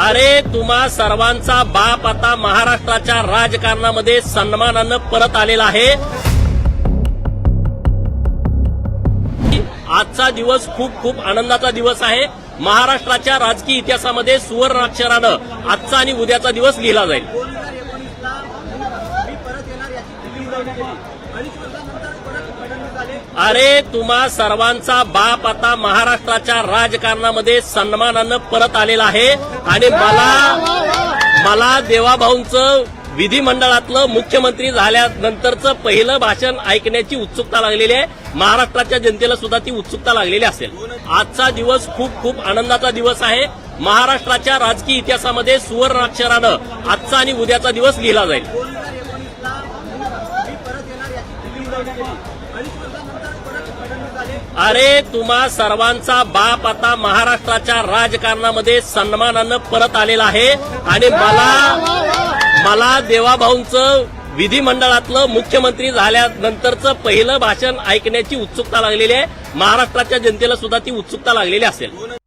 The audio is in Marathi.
अरे तुम्हा सर्वांचा बाप आता महाराष्ट्राच्या राजकारणामध्ये सन्मानानं परत आलेला आहे. आजचा दिवस खूप खूप आनंदाचा दिवस आहे. महाराष्ट्राच्या राजकीय इतिहासामध्ये सुवर्ण अक्षरानं आजचा आणि उद्याचा दिवस लिहिला जाईल. अरे तुम्हा सर्वांचा बाप आता महाराष्ट्राच्या राजकारणामध्ये सन्मानानं परत आलेला आहे. आणि मला मला देवाभाऊंचं विधिमंडळातलं मुख्यमंत्री झाल्यानंतरचं पहिलं भाषण ऐकण्याची उत्सुकता लागलेली आहे. महाराष्ट्राच्या जनतेला सुद्धा ती उत्सुकता लागलेली असेल. आजचा दिवस खूप खूप आनंदाचा दिवस आहे. महाराष्ट्राच्या राजकीय इतिहासामध्ये सुवर्ण अक्षरानं आजचा आणि उद्याचा दिवस लिहिला जाईल. अरे तुम्हा सर्वांचा बाप आता महाराष्ट्राच्या राजकारणामध्ये सन्मानानं परत आलेला आहे. आणि मला मला देवाभाऊंचं विधिमंडळातलं मुख्यमंत्री झाल्यानंतरचं पहिलं भाषण ऐकण्याची उत्सुकता लागलेली आहे. महाराष्ट्राच्या जनतेला सुद्धा ती उत्सुकता लागलेली असेल.